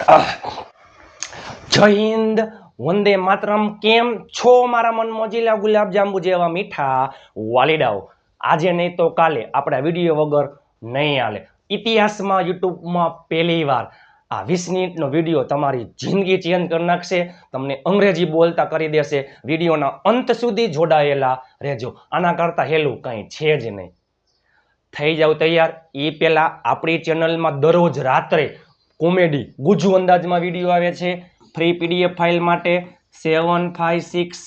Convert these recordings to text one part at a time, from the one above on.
જય હિન્દ. વંદે માતરમ. કેમ છો મારા મન મોજીલા ગુલાબ જાંબુ જેવા મીઠા વાલીડાઓ? આજે નહીં તો કાલે આપણા વીડિયો વગર નહીં હાલે. ઇતિહાસમાં, યુટ્યુબમાં પહેલી વાર આ વીસ મિનિટનો વીડિયો તમારી જિંદગી ચેન્જ કરી નાખશે. તમને અંગ્રેજી બોલતા કરી દેશે. વિડીયોના અંત સુધી જોડાયેલા રહેજો. આના કરતાં હેલું કંઈ છે જ નહીં. થઈ જાવ તૈયાર. એ પહેલાં આપણી ચેનલમાં દરરોજ રાત્રે કોમેડી, ગુજુ અંદાજમાં વીડિયો આવે છે. ફ્રી પીડીએફ ફાઇલ માટે seven five six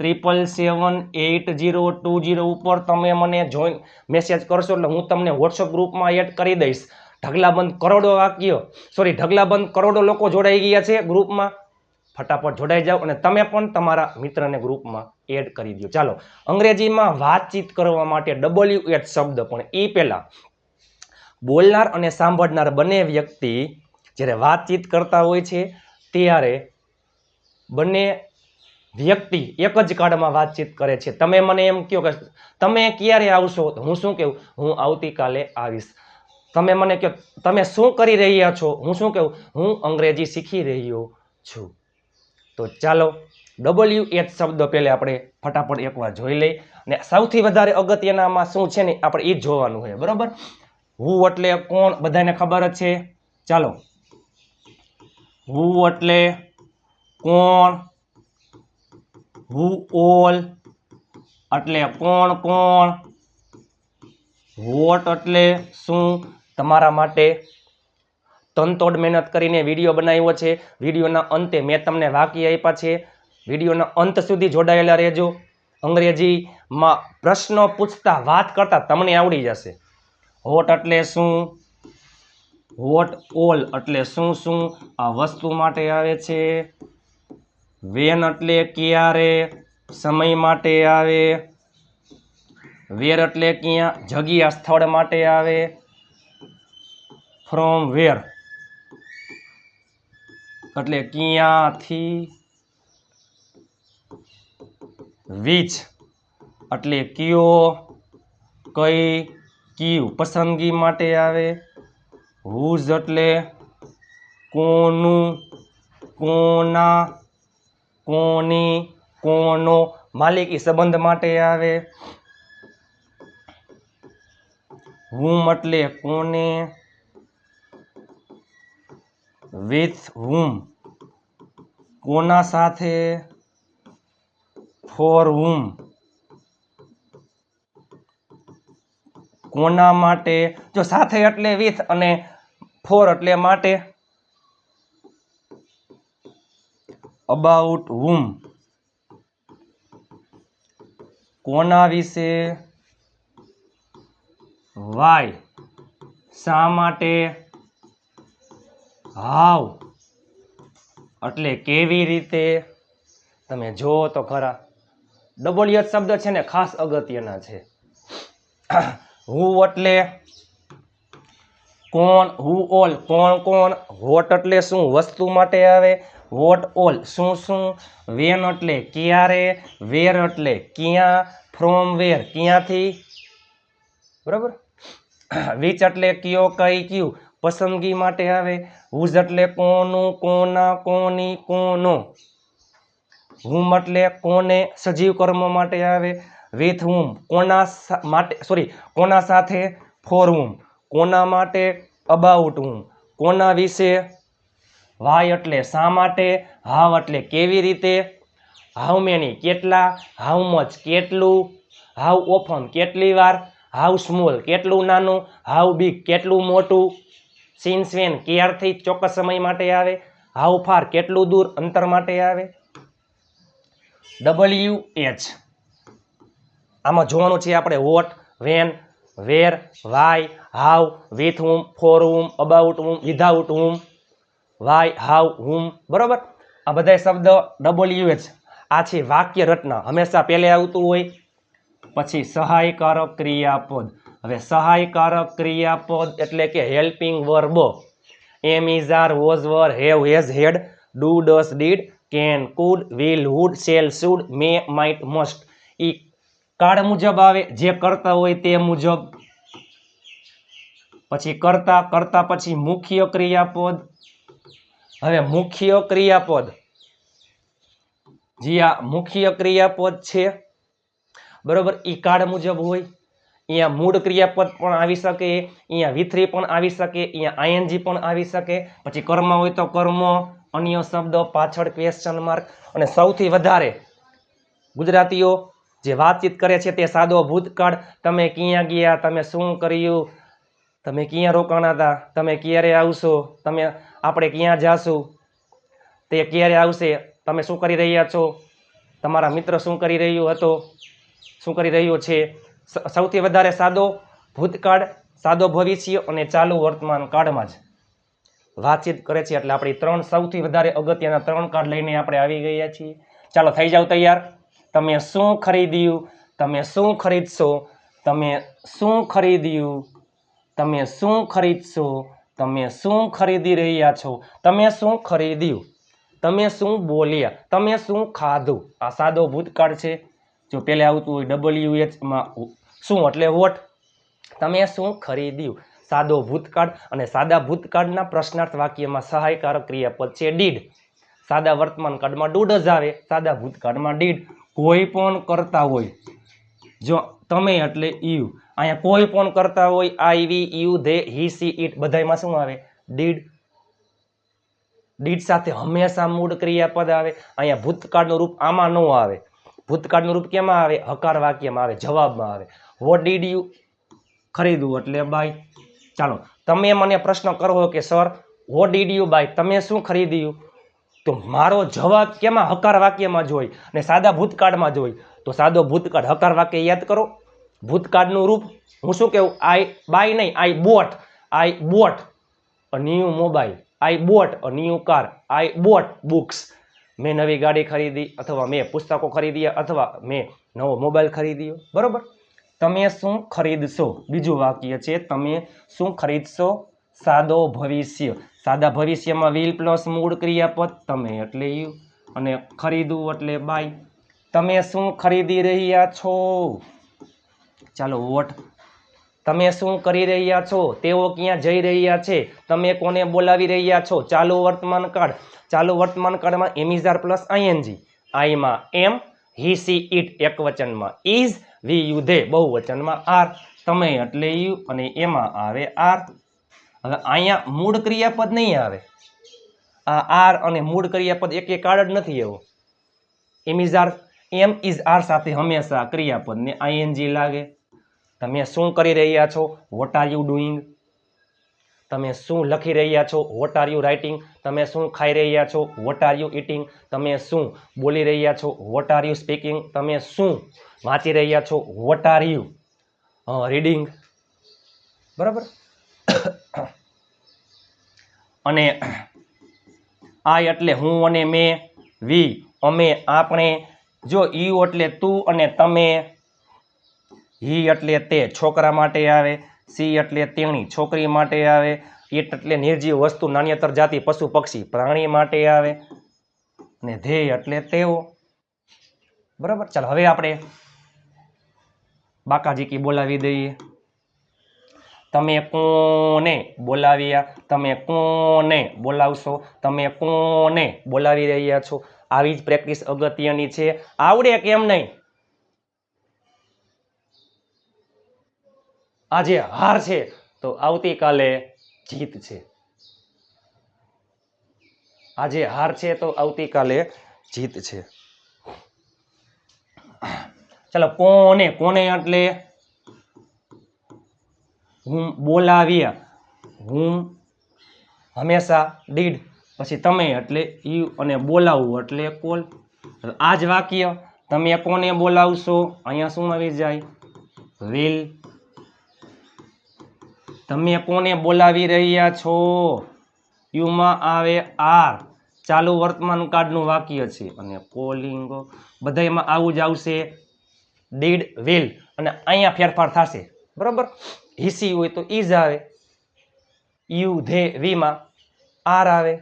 triple seven eight zero two zero ઉપર તમે મને જોઈન મેસેજ કરશો એટલે હું તમને વોટ્સઅપ ગ્રુપમાં એડ કરી દઈશ. ઢગલાબંધ કરોડો વાક્યો સોરી ઢગલાબંધ કરોડો લોકો જોડાઈ ગયા છે ગ્રુપમાં ફટાફટ જોડાઈ જાઓ અને તમે પણ તમારા મિત્રને ગ્રુપમાં એડ કરી દો ચાલો, અંગ્રેજીમાં વાતચીત કરવા માટે ડબલ્યુ એચ શબ્દ પણ એ પહેલાં. બોલનાર અને સાંભળનાર બંને વ્યક્તિ જ્યારે વાતચીત કરતા હોય છે, ત્યારે બંને વ્યક્તિ એક જ કાળમાં વાતચીત કરે છે. તમે મને એમ કહો કે તમે ક્યારે આવશો? હું શું કહું હું આવતીકાલે આવીશ. તમે મને કહો તમે શું કરી રહ્યા છો? હું શું કહું હું અંગ્રેજી શીખી રહ્યો છું. તો ચાલો ડબલ્યુ એચ શબ્દ પહેલે આપણે ફટાફટ એકવાર જોઈ લઈએ. અને સૌથી વધારે અગત્યનામાં શું છે ને, આપણે એ જોવાનું હોય બરાબર? હું એટલે કોણ? બધાને ખબર જ છે. ચાલો. હું એટલે? કોણ? Who all? એટલે કોણ કોણ? વોટ એટલે શું? તમારા માટે તનતોડ મહેનત કરીને વીડિયો બનાવ્યો છે. વિડીયોના અંતે મેં તમને વાક્ય આપ્યા છે. વિડીયોના અંત સુધી જોડાયેલા રહેજો. અંગ્રેજીમાં પ્રશ્નો પૂછતા વાત કરતા તમને આવડી જશે. વોટ એટલે શું? વોટ ઓલ એટલે શું શું આ વસ્તુ માટે આવે છે? વેન એટલે ક્યારે? સમય માટે આવે? વેર એટલે ક્યાં? જગ્યા સ્થળ માટે આવે? From where. એટલે ક્યાંથી? વીચ એટલે કયો? કઈ? કયું? પસંદગી માટે આવે? હુઝ એટલે કોનું, કોના, કોની, કોનો માલિકી સંબંધ માટે આવે? હુમ એટલે કોને? વિથ હુમ કોના સાથે? ફોર હુમ કોના માટે? જો સાથે એટલે વિથ અને ફોર એટલે માટે અબાઉટ હુમ. કોના વિશે? વાય. શા માટે? હાવ એટલે કેવી રીતે? તમે જુઓ તો ખરા. ડબલ શબ્દ છે ને ખાસ અગત્યના છે. હું એટલે કોણ હુ ઓલ કોણ કોણ વોટ એટલે શું, વસ્તુ માટે આવે? વોટ ઓલ શું શું? વેન એટલે ક્યારે? વેર એટલે ક્યાં? ફ્રોમ વેર ક્યાંથી? બરાબર? વિચ એટલે કયો, કઈ, કયું? પસંદગી માટે આવે. હુઝ એટલે કોનું, કોના, કોની, કોનો? હુમ એટલે કોને સજીવ કર્મ માટે આવે? વિથ હુમ કોના માટે સોરી કોના સાથે? ફોર હુમ કોના માટે? અબાઉટ હું. કોના વિશે? વાય એટલે શા માટે? હાવ એટલે કેવી રીતે? હાઉ મેની કેટલા? હાઉ મચ કેટલું? હાઉ ઓફન કેટલી વાર? હાઉ સ્મોલ કેટલું નાનું? હાઉ બિગ કેટલું મોટું? સિન્સ વેન ક્યારથી ચોક્કસ સમય માટે આવે? હાઉ ફાર કેટલું દૂર અંતર માટે આવે? ડબલ્યુ એચ આમાં જોવાનું છે આપણે what when where, why, how with whom for whom about whom without whom why, how, whom, બરાબર? આ બધા શબ્દ ડબલ્યુ એચ. આ છે વાક્ય રચના. હંમેશા પહેલે આવતું હોય, પછી સહાયકારક ક્રિયાપદ. હવે સહાયકારક ક્રિયાપદ એટલે કે helping વર્બો. Am is are, was, were, have, has, had, do, does, did, can, could, will would shall, should, may, might, must. કાળ મુજબ આવે, જે કરતા હોય તે મુજબ. પછી કરતા કરતા પછી મુખ્ય ક્રિયાપદ. હવે મુખ્ય ક્રિયાપદ. જી આ મુખ્ય ક્રિયાપદ છે. બરોબર? એ કાર્ડ મુજબ હોય. અહીંયા મૂળ ક્રિયાપદ પણ આવી શકે અહીંયા વિથરી પણ આવી શકે અહીંયા આઈએનજી પણ આવી શકે. પછી કર્મ હોય તો કર્મ, અન્ય શબ્દો, પાછળ ક્વેશ્ચન માર્ક અને સૌથી વધારે ગુજરાતીઓ જે વાતચીત કરે છે તે સાદો ભૂતકાળ. તમે ક્યાં ગયા? તમે શું કર્યું? તમે ક્યાં રોકાણા હતા? તમે ક્યારે આવશો? તમે આપણે ક્યાં જાશું? તે ક્યારે આવશે? તમે શું કરી રહ્યા છો? તમારા મિત્ર શું કરી રહ્યો હતો? શું કરી રહ્યો છે? સૌથી વધારે સાદો ભૂતકાળ, સાદો ભવિષ્ય અને ચાલુ વર્તમાન કાળમાં જ વાતચીત કરે છે. એટલે આપણી ત્રણ સૌથી વધારે અગત્યના ત્રણ કાર્ડ લઈને આપણે આવી ગયા છીએ. ચાલો, થઈ જાવ તૈયાર? તમે શું ખરીદ્યું? તમે શું ખરીદશો? તમે શું ખરીદ્યું? તમે શું ખરીદશો? તમે શું ખરીદી રહ્યા છો? તમે શું ખરીદ્યું? તમે શું બોલ્યા? તમે શું ખાધું? આ સાદો ભૂતકાળ છે. જો પહેલે આવતું હોય ડબલ્યુ એચમાં શું એટલે વોટ તમે શું ખરીદ્યું? સાદો ભૂતકાળ અને સાદા ભૂતકાળના પ્રશ્નાર્થ વાક્યમાં સહાયકારક ક્રિયાપદ છે ડીડ. સાદા વર્તમાન કાળમાં ડુડ જ આવે. સાદા ભૂતકાળમાં ડીડ. કોઈ પણ કરતા હોય, જો તમે એટલે યુ અહીંયા કોઈ પણ કરતા હોય, I we, you, they, he, she, it બધાયમાં શું આવે? ડીડ. ડીડ સાથે હંમેશા મૂળ ક્રિયાપદ આવે. અહીંયા ભૂતકાળનું રૂપ આમાં ન આવે. ભૂતકાળનું રૂપ કેમાં આવે? હકાર વાક્યમાં આવે, જવાબમાં આવે. વોટ ડીડ યુ ખરીદવું? એટલે બાય, ચાલો. તમે મને પ્રશ્ન કરો કે, sir what did you buy તમે શું ખરીદ્યું? તો મારો જવાબ કેમાં હકાર વાક્યમાં જ હોય અને સાદા ભૂતકાળમાં જ હોય? તો સાદો ભૂતકાળ હકાર વાક્ય યાદ કરો. ભૂતકાળનું રૂપ હું શું કહું આઈ બાય નહીં, I bought I bought, a new mobile, I bought, a new car, I bought books. મેં નવી ગાડી ખરીદી અથવા મેં પુસ્તકો ખરીદ્યા અથવા મેં નવો મોબાઈલ ખરીદ્યો. બરાબર? તમે શું ખરીદશો? બીજું વાક્ય છે, તમે શું ખરીદશો? સાદો ભવિષ્ય. સાદા ભવિષ્યમાં વિલ પ્લસ મૂળ ક્રિયાપદ તમે એટલે યુ અને ખરીદવું એટલે બાય તમે શું ખરીદી રહ્યા છો? ચાલો વોટ તમે શું કરી રહ્યા છો? તેઓ ક્યાં જઈ રહ્યા છે? તમે કોને બોલાવી રહ્યા છો? ચાલુ, વર્તમાન કાળ. ચાલુ, વર્તમાન કાળમાં am is are plus ING N am he she it એક વચનમાં ઇઝ વી યુ ધે બહુવચનમાં આર તમે એટલે યુ અને એમાં આવે આર હવે અહીંયા મૂળ ક્રિયાપદ નહીં આવે. આ આર અને મૂળ ક્રિયાપદ એક એક કાર્ડ નથી એવો. આર, એમ ઇઝ આર સાથે હંમેશા ક્રિયાપદને આઈએનજી લાગે. તમે શું કરી રહ્યા છો? વોટ આર યુ ડુઈંગ તમે શું લખી રહ્યા છો? વોટ આર યુ રાઇટિંગ તમે શું ખાઈ રહ્યા છો? વોટ આર યુ ઇટિંગ તમે શું બોલી રહ્યા છો? વોટ આર યુ સ્પીકિંગ તમે શું વાંચી રહ્યા છો? વોટ આર યુ રીડિંગ બરાબર? અને આઈ એટલે હું અને મેં, વી, અમે, આપણે, જો યુ એટલે તું અને તમે હી એટલે તે છોકરા માટે આવે, સી એટલે તેણી છોકરી માટે આવે, ઈટ એટલે નિર્જીવ વસ્તુ નાન્યતર જાતિ, પશુ, પક્ષી, પ્રાણી માટે આવે, અને ધ્યેય એટલે તેઓ. બરાબર? ચાલો, હવે આપણે બાકાજી કી બોલાવી દઈએ. તમે કોને બોલાવ્યા? તમે કોને બોલાવશો? તમે કોને બોલાવી રહ્યા છો? આવી જ પ્રેક્ટિસ અગત્યની છે. આવડે કેમ નહીં? આજે હાર છે. તો આવતીકાલે જીત છે. આજે હાર છે તો આવતીકાલે જીત છે. ચાલો, કોને કોને એટલે હું બોલાવ્યા હું હંમેશા ડીડ. પછી તમે એટલે યુ અને બોલાવવું એટલે કોલ. આ જ વાક્ય તમે કોને બોલાવશો? અહીંયા શું આવી જાય? વિલ તમે કોને બોલાવી રહ્યા છો? યુમાં આવે આર. ચાલુ વર્તમાન કાળનું વાક્ય છે. અને કોલિંગ બધાયમાં આવું જ આવશે. Did, will. અને અહીંયા ફેરફાર થશે. બરાબર? હિસી હોય તો ઈઝ આવે. યુ, ધે, વીમાં આર આવે.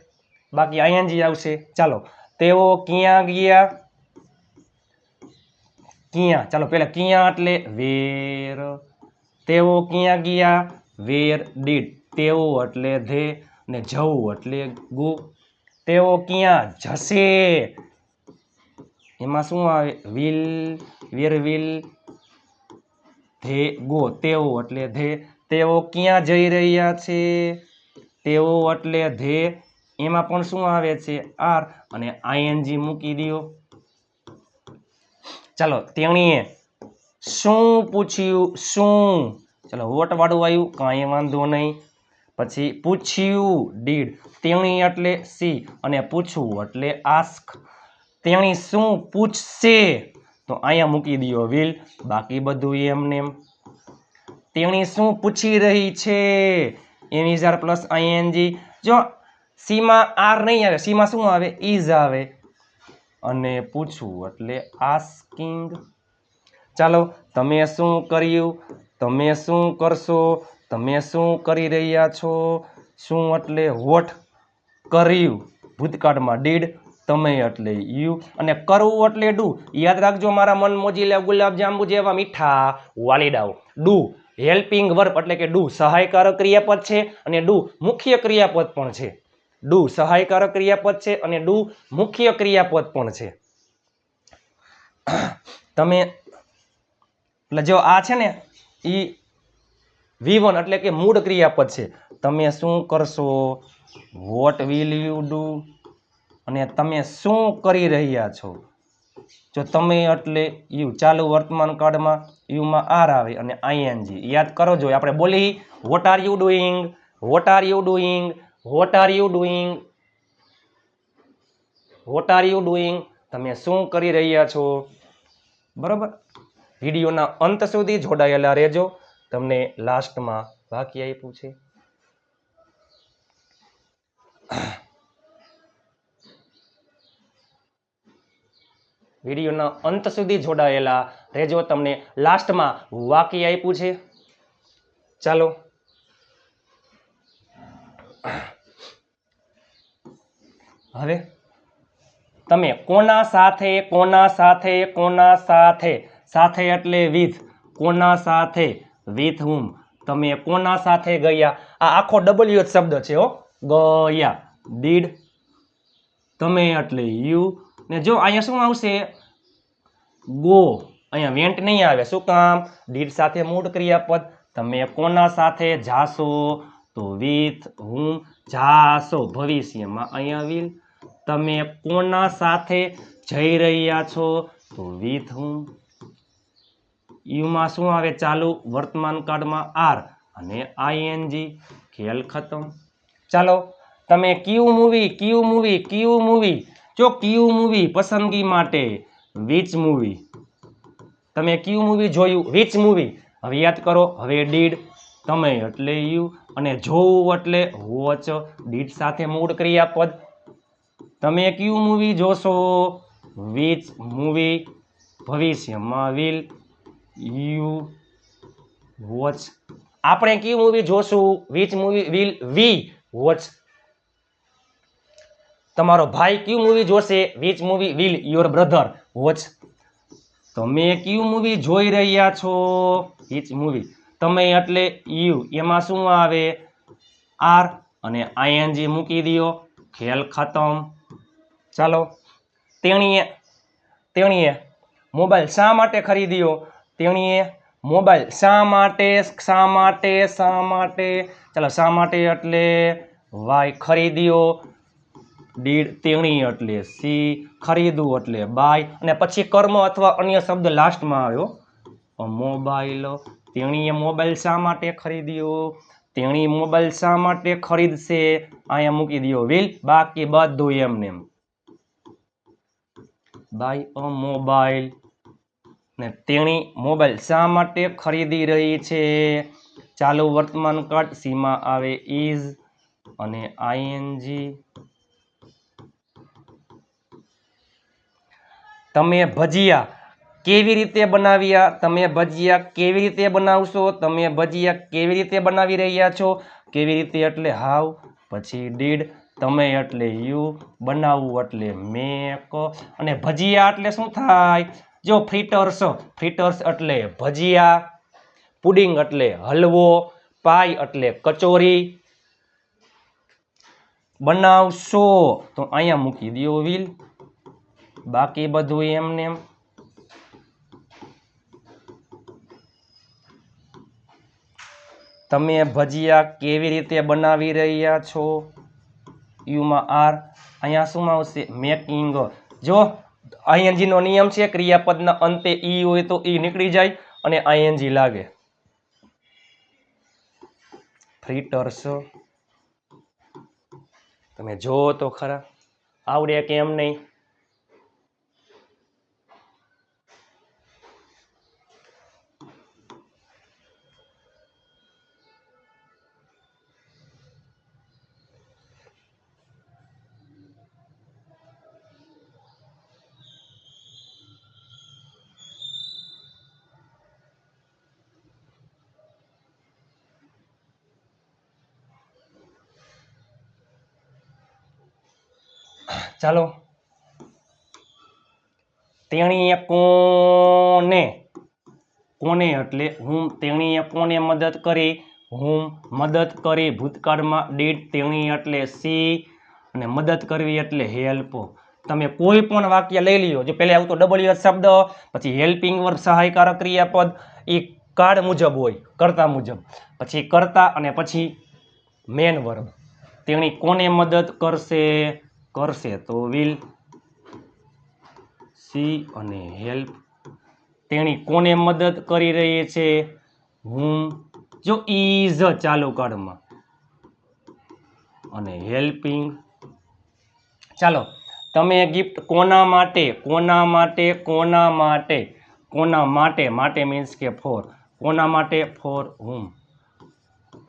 બાકી આઈએનજી આવશે. ચાલો, તેઓ ક્યાં ગયા? ક્યાં? ચાલો, પહેલા ક્યાં એટલે વેર. તેઓ ક્યાં ગયા? વેર ડીડ તેઓ એટલે ધે ને જવું એટલે ગો. તેઓ ક્યાં? જશે. એમાં શું આવે? Will, where will they go તેઓ એટલે ધે, તેઓ ક્યાં જઈ રહ્યા છે? તેઓ એટલે ધે, એમાં પણ શું આવે છે? આર અને આઈએનજી મૂકી દો ચાલો, તેણીએ શું પૂછ્યું? શું? ચાલો વોટ વાળું આવ્યું, કાંઈ વાંધો નહીં. પછી પૂછ્યું, ડીડ, તેણી એટલે સી અને પૂછવું એટલે આસ્ક. તેણી શું પૂછશે? તો અહીંયા મૂકી દો વિલ. બાકી બધું એમને એમ. તેણી શું પૂછી રહી છે? એમિઝાર પ્લસ આઈએનજી જો. સીમાં આર નહીં આવે, સીમાં શું આવે? ઇઝ આવે. અને પૂછવું એટલે આસ્કિંગ ચાલો, તમે શું કર્યું? તમે શું કરશો? તમે શું કરી રહ્યા છો? શું એટલે વોટ કર્યું? ભૂતકાળમાં ડીડ તમે એટલે યુ અને કરવું એટલે ડુ. યાદ રાખજો મારા મન મોજીલા ગુલાબ જાંબુ જેવા મીઠા વાલીડાઓ. ડુ હેલ્પિંગ વર્બ એટલે કે ડુ સહાયકારક ક્રિયાપદ છે અને ડુ મુખ્ય ક્રિયાપદ પણ છે. ડુ સહાયકારક ક્રિયાપદ છે અને ડુ મુખ્ય ક્રિયાપદ પણ છે. તમે એટલે જો આ છે ને એ વી એટલે કે મૂળ ક્રિયાપદ છે. તમે શું કરશો? વોટ વિલ યુ ડુ અને તમે શું કરી રહ્યા છો? જો તમે એટલે યુ ચાલુ વર્તમાન કાળમાં યુમાં આર આવે અને આઈએનજી યાદ કરો જો, આપણે બોલી what are you doing what are you doing what are you doing what are you doing તમે શું કરી રહ્યા છો? બરાબર? વિડીયોના અંત સુધી જોડાયેલા રહેજો. તમને લાસ્ટમાં વાક્ય આપ્યું છે. વિડીયોના અંત સુધી જોડાયેલા રહેજો. તમને લાસ્ટમાં વાક્ય આપ્યું છે. ચાલો. હવે તમે કોના સાથે કોના સાથે કોના સાથે? સાથે એટલે વિથ કોના સાથે? વિથ હુમ તમે કોના સાથે ગયા? આ આખો ડબલ્યુ શબ્દ છે હો. ગયા. ડીડ તમે એટલે યુ ને જો અહીંયા શું આવશે? ગો. અહીંયા વેન્ટ નહીં આવે. શું કામ? ડીડ સાથે મૂળ ક્રિયાપદ. તમે કોના સાથે જાશો? તો વિથ હું જાશો? ભવિષ્યમાં અહીંયા વિલ તમે કોના સાથે જઈ રહ્યા છો? તો વિથ હું યુમાં શું આવે ચાલુ? વર્તમાન કાળમાં આર અને આઈએનજી ખેલ ખતમ. ચાલો, તમે કયું મૂવી કયું મૂવી કયું મૂવી જો કયું મૂવી પસંદગી માટે વિચ મૂવી તમે કયું મૂવી જોયું વિચ મૂવી હવે યાદ કરો, હવે ડીડ તમે એટલે યુ અને જોવું એટલે વોચ ડીડ સાથે મૂળ ક્રિયાપદ. તમે કયું મૂવી જોશો વિચ મૂવી ભવિષ્યમાં વિલ યુ વોચ આપણે કયું મૂવી જોશું which movie will we watch તમારો ભાઈ ક્યુ મૂવી જોશે? Which movie will your brother watch તમે ક્યુ મૂવી જોઈ રહ્યા છો? વિચ મૂવી તમે એટલે યુ એમાં શું આવે? આર અને આઈએનજી મૂકી દો ખેલ ખતમ. ચાલો, તેણીએ તેણીએ મોબાઈલ શા માટે ખરીદ્યો? તેણીએ મોબાઈલ શા માટે શા માટે શા માટે? ચાલો, શા માટે એટલે વાય ખરીદ્યો. ડીડ તેણી એટલે, સી ખરીદવું એટલે, બાય, અને પછી કર્મ અથવા અન્ય શબ્દ લાસ્ટમાં આવ્યો. મોબાઈલ. તેણીએ મોબાઈલ શા માટે ખરીદ્યો? તેણી મોબાઈલ શા માટે ખરીદશે? અહીંયા મૂકી દો વિલ બાકી બધું એમને એમ. By, a, mobile. ને તેણી મોબાઈલ શા માટે ખરીદી રહી છે? ચાલુ વર્તમાન કાળ સીમાં આવે ઇઝ અને આઈએનજી. તમે ભજીયા કેવી રીતે બનાવ્યા? તમે ભજીયા કેવી રીતે બનાવશો? તમે ભજીયા કેવી રીતે બનાવી રહ્યા છો? કેવી રીતે એટલે? હાવ પછી ડીડ તમે એટલે યુ બનાવવું એટલે મેક અને ભજીયા એટલે શું થાય? જો ફ્રીટર્સ ફ્રીટર્સ એટલે ભજીયા પુડિંગ એટલે હલવો પાય એટલે કચોરી. બનાવશો. તો અહીંયા મૂકી દો વિલ બાકી બધું એમને એમ. તમે ભજીયા કેવી રીતે બનાવી રહ્યા છો? યુમાં આર, અહીંયા શું આવશે? મેકિંગ જો આઈએનજી નો નિયમ છે, ક્રિયાપદના અંતે ઈ હોય તો ઈ નીકળી જાય અને આઈએનજી લાગે. ફ્રીટર્સ. તમે જો તો ખરા. આવડે કેમ નહીં? ચાલો. તેણીએ કોને? કોને એટલે હું તેણીએ કોને મદદ કરી? હું મદદ કરી ભૂતકાળમાં ડીડ તેણી એટલે સી અને મદદ કરવી એટલે હેલ્પ. તમે કોઈ પણ વાક્ય લઈ લ્યો. જો પહેલાં આવતો ડબલ્યુ શબ્દ, પછી હેલ્પિંગ વર્ગ સહાયકારક ક્રિયાપદ એ કાળ મુજબ હોય, કરતા મુજબ. પછી કરતા અને પછી મેન વર્ગ તેણી કોને મદદ કરશે? કરશે તો વિલ સી અને હેલ્પ તેણી કોને મદદ કરી રહી છે? હું જો ઇઝ ચાલુ કાળમાં અને હેલ્પિંગ ચાલો, તમે ગિફ્ટ કોના માટે? કોના માટે? કોના માટે? કોના માટે? માટે મીન્સ કે ફોર કોના માટે? ફોર હુમ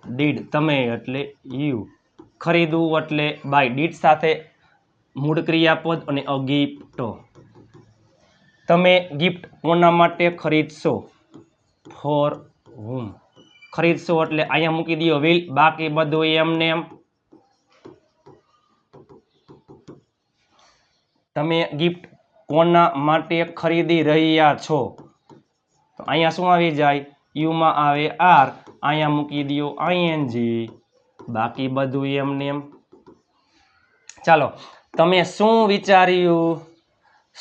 ડીડ તમે એટલે યુ ખરીદવું એટલે બાય ડીડ સાથે મૂળ ક્રિયાપદ અને અ ગિફ્ટ તમે ગિફ્ટ કોના માટે ખરીદશો? ફોર હુમ. ખરીદશો એટલે અહીંયા મૂકી દો વિલ. બાકી બધું એમને એમ. તમે ગિફ્ટ કોના માટે ખરીદી રહ્યા છો? તો અહીંયા શું આવી જાય? યુમાં આવે આર. અહીંયા મૂકી દો આઈએનજી બાકી બધું એમને એમ. ચાલો તમે શું વિચાર્યું?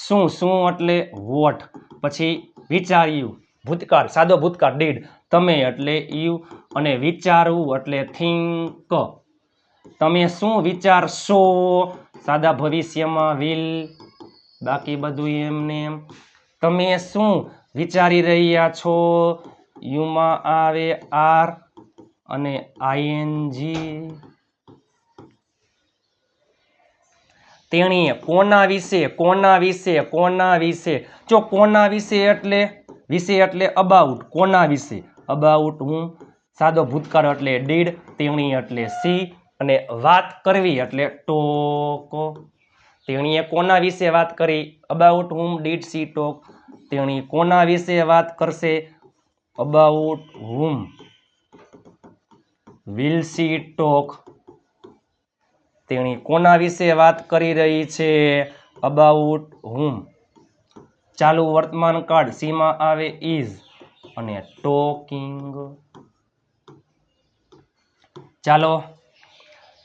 શું શું એટલે વોટ પછી વિચાર્યું, ભૂતકાળ, સાદો ભૂતકાળ ડીડ તમે એટલે યુ અને વિચારવું એટલે થિંક તમે શું વિચારશો? સાદા ભવિષ્યમાં વિલ બાકી બધું એમને એમ. તમે શું વિચારી રહ્યા છો? યુમાં આવે આર અને આઈએનજી તેણીએ કોના વિશે કોના વિશે કોના વિશે? જો કોના વિશે એટલે? વિશે એટલે અબાઉટ કોના વિશે? અબાઉટ હું સાદો ભૂતકાળ એટલે ડીડ તેણી એટલે સી અને વાત કરવી એટલે ટોક તેણીએ કોના વિશે વાત કરી? About whom did she talk તેણી કોના વિશે વાત કરશે? About whom will she talk તેણી કોના વિશે વાત કરી રહી છે? અબાઉટ હુમ ચાલુ વર્તમાન કાળ સીમાં આવે ઇઝ અને ટોકિંગ. ચાલો,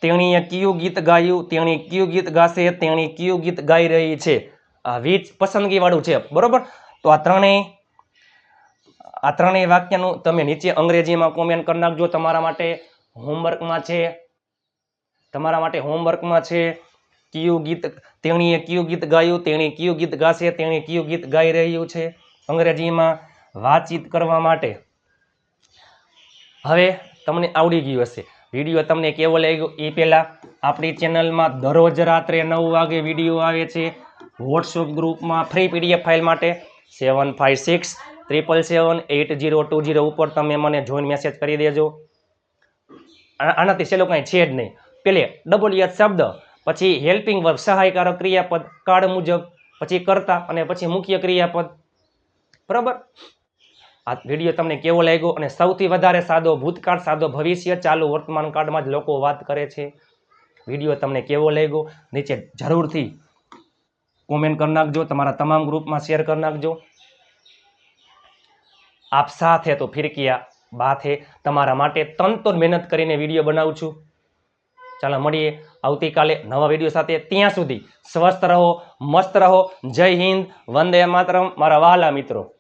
તેણીએ કયું ગીત ગાયું? તેણી કયું ગીત ગાશે? તેણી કયું ગીત ગાઈ રહી છે? આ વીજ પસંદગીવાળું છે, બરોબર? તો આ ત્રણેય આ ત્રણેય વાક્યનું તમે નીચે અંગ્રેજીમાં કોમેન્ટ કરી નાખજો તમારા માટે. હોમવર્કમાં છે. તમારા માટે હોમવર્કમાં છે, કયું ગીત, તેણીએ કયું ગીત ગાયું, તેણી કયું ગીત ગાશે, તેણી કયું ગીત ગાઈ રહ્યું છે? અંગ્રેજીમાં વાતચીત કરવા માટે. હવે તમને આવડી ગયું હશે. વીડિયો તમને કેવો લાગ્યો એ પહેલાં આપણી ચેનલમાં દરરોજ રાત્રે નવ વાગે વીડિયો આવે છે. વોટ્સઅપ ગ્રુપમાં ફ્રી પીડીએફ ફાઇલ માટે seven five six triple seven eight zero two zero ઉપર તમે મને જોઈન મેસેજ કરી દેજો. આનાથી છેલ્લું કાંઈ છે જ નહીં. પેલે ડબલ યસ શબ્દ, પછી હેલ્પિંગ વર્ક સહાયકારક ક્રિયાપદ કાળ મુજબ, પછી કરતા અને પછી મુખ્ય ક્રિયાપદ. બરાબર? આ વીડિયો તમને કેવો લાગ્યો અને સૌથી વધારે સાદો ભૂતકાળ, સાદો ભવિષ્ય ચાલુ વર્તમાન કાળમાં જ લોકો વાત કરે છે? વીડિયો તમને કેવો લાગ્યો? નીચે જરૂરથી કોમેન્ટ કરી નાખજો, તમારા તમામ ગ્રુપમાં શેર કરી નાખજો. આપ સાથે તો ફિરકિયા બાથે તમારા માટે તનતોડ મહેનત કરીને વીડિયો બનાવું છું. ચાલો મળીએ આવતીકાલે નવા વીડિયો સાથે. ત્યાં સુધી સ્વસ્થ રહો, મસ્ત રહો. જય હિન્દ, વંદે માતરમ, મારા વહાલા મિત્રો.